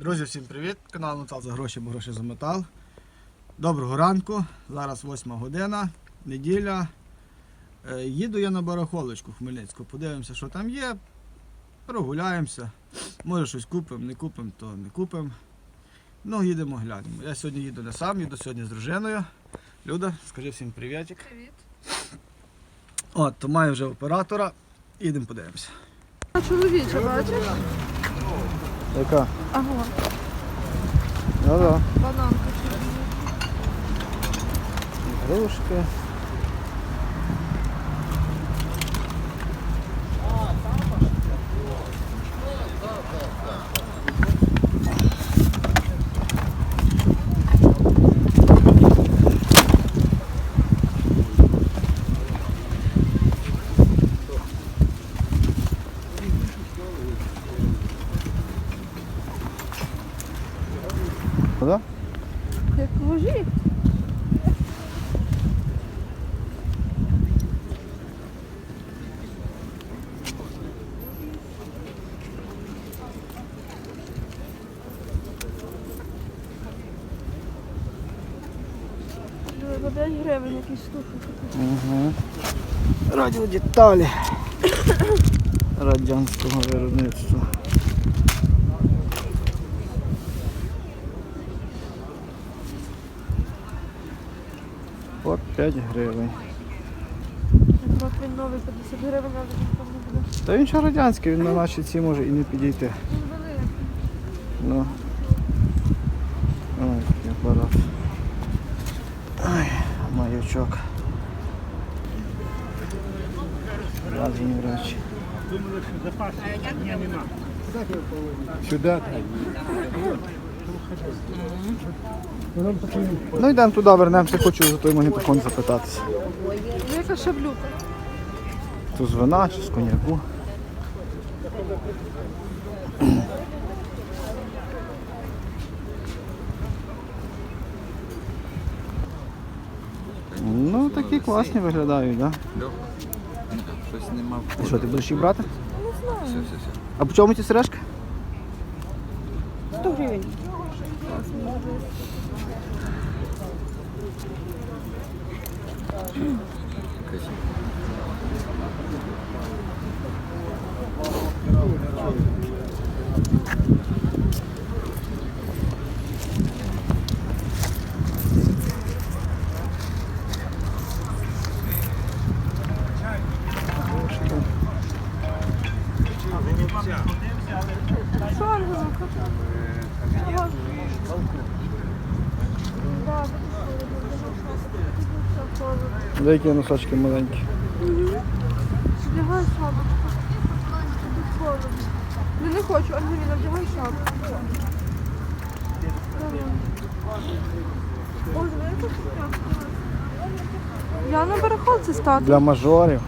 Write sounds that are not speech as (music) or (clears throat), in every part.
Друзі, всім привіт! Канал Метал за гроші, бо гроші за метал. Доброго ранку. Зараз 8 година, неділя. Е, Їду я на барахолочку в Хмельницьку. Подивимося, що там є. Прогуляємося. Може щось купимо, не купимо, то не купимо. Ну, їдемо глянемо. Я сьогодні їду не сам, їду сьогодні з дружиною. Люда, скажи всім привітик. Привіт. От, то маю вже оператора. Їдемо подивимося. А чоловіча, бачиш? Яка? Ага, Да-да. бананка. Грушки. Да? Як ложі. За 5 гривень якісь штуки. Угу. Радіодеталі (coughs) радянського виробництва. По 5 гривень. Якраз він новий 50 гривень, але він там не буде. Та він ще радянський, він на наші ці може і не підійти. Він великий. Ну. Ой, який апарат. Ай, маячок. Разні речі. Сюди. Ну йдемо туди, вернемося, хочу за той магнітофон запитатися. Яка шаблюка. Тут з вина чи з коньяку. Ну, такі класні виглядають, так? Да? Щось нема. І що, ти будеш їх брати? Не знаю. Все, все, все. А по чому ці сережки? 100 гривень. Ангелка? Ага. Да, буде Деякі носочки маленькі. Вдягай шапочку. Ну не хочу, Ангеліна, вдягай. Ой, що? Я на барахолці стати. Для мажорів.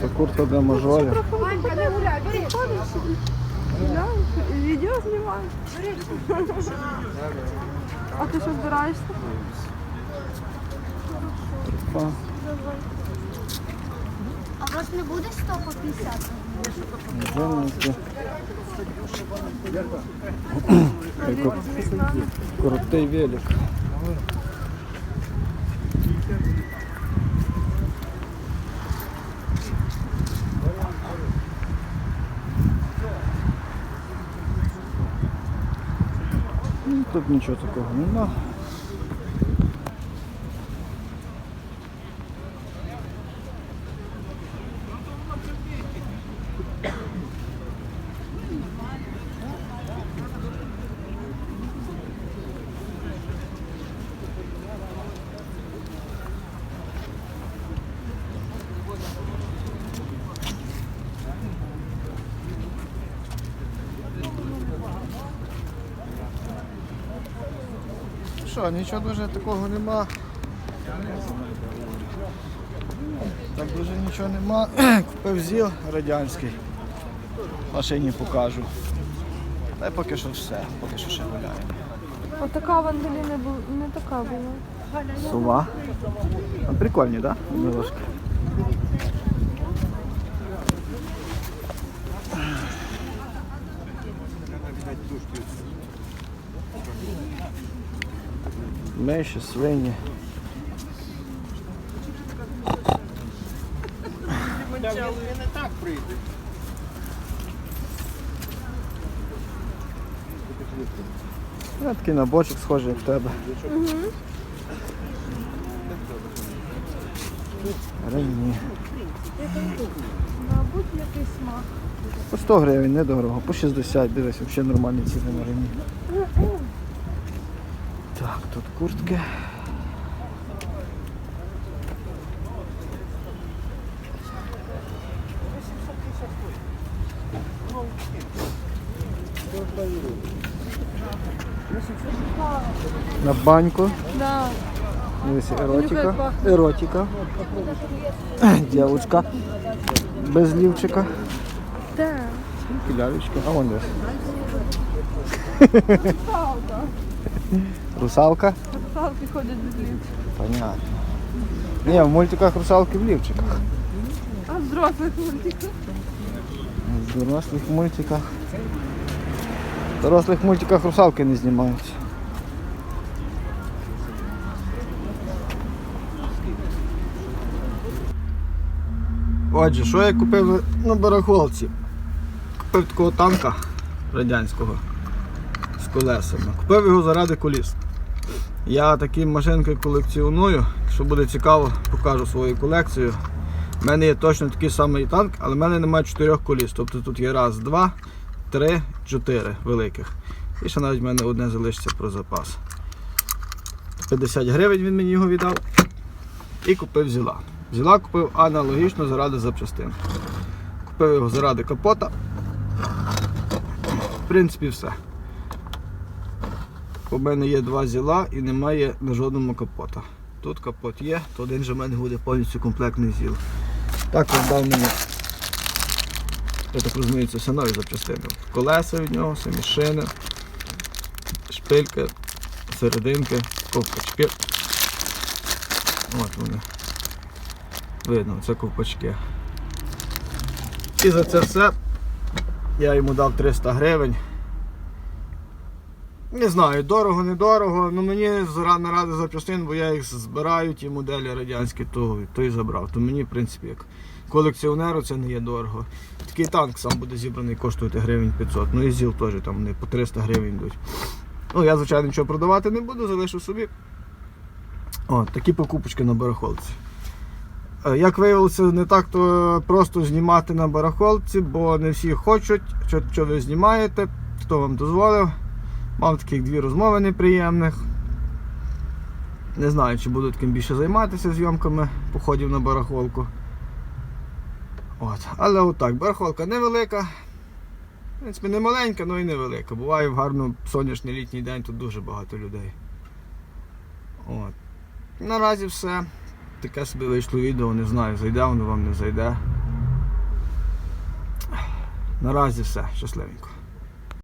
Це куртка для мажорів. Анька, не гуляй, бери. Відео знімаю. А ти що збираєшся? А, А у вас не буде 100 по 50? Жінки. Крутий велик. Ну, Тут нічого такого нема. Що, нічого дуже такого нема. Так дуже нічого нема. (clears throat) Купив ЗІЛ радянський. Машині покажу. Та й поки що все, поки що ще гуляємо. Отака в Ангеліни була, не така була. Сова. Прикольні, так? Да? Дорожки. Миші, свині. так прийде. Я такий наборчик схожий, як в тебе. Ремні. Мабуть, якийсь смак. По 100 гривень, недорого, по 60, дивись, взагалі нормальні ціни на ремні. Тут куртки. На баньку. Да. Еротика. пахне. Еротика. Дівчинка. Без лівчика. Так. Пілявичка. А вон десь. Русалка? Палки ходять без літ. Понятно. Ні, в мультиках русалки в лівчиках. А в взрослих мультиках? В дорослих мультиках. В дорослих мультиках русалки не знімаються. Отже, що я купив на барахолці? Купив такого танка радянського з колесами. Купив його заради коліс. Я такі машинки колекціоную. Якщо буде цікаво, покажу свою колекцію. У мене є точно такий самий танк, але в мене немає чотирьох коліс. Тобто тут є раз, два, три, чотири великих. І ще навіть в мене одне залишиться про запас. 50 гривень він мені його віддав. І купив зіла. Зіла купив аналогічно заради запчастин. Купив його заради капота. В принципі, все. У мене є два зіла і немає на жодному капота. Тут капот є, то один же в мене буде повністю комплектний зіл. Також дав мені, я так розумію, це все нові запчастини. Колеса від нього, самі шини, шпильки, серединки, ковпачки. От вони. Видно, це ковпачки. І за це все я йому дав 300 гривень. Не знаю, дорого, недорого, ну мені зра- наради запчастин, бо я їх збираю, ті моделі радянські, то, то і забрав. То мені, в принципі, як колекціонеру це не є дорого. Такий танк сам буде зібраний, коштує гривень 500. Ну і ЗІЛ теж там вони по 300 гривень йдуть. Ну, я, звичайно, нічого продавати не буду, залишу собі. От, такі покупочки на барахолці. Е, Як виявилося, не так то просто знімати на барахолці, бо не всі хочуть, що, що ви знімаєте, хто вам дозволив. Мав таких дві розмови неприємних. Не знаю, чи буду таким більше займатися зйомками походів на барахолку. От. Але отак, барахолка невелика. В принципі, не маленька, але і невелика. Буває в гарно сонячний літній день тут дуже багато людей. От. Наразі все. Таке собі вийшло відео, не знаю, зайде воно вам, не зайде. Наразі все. Щасливенько.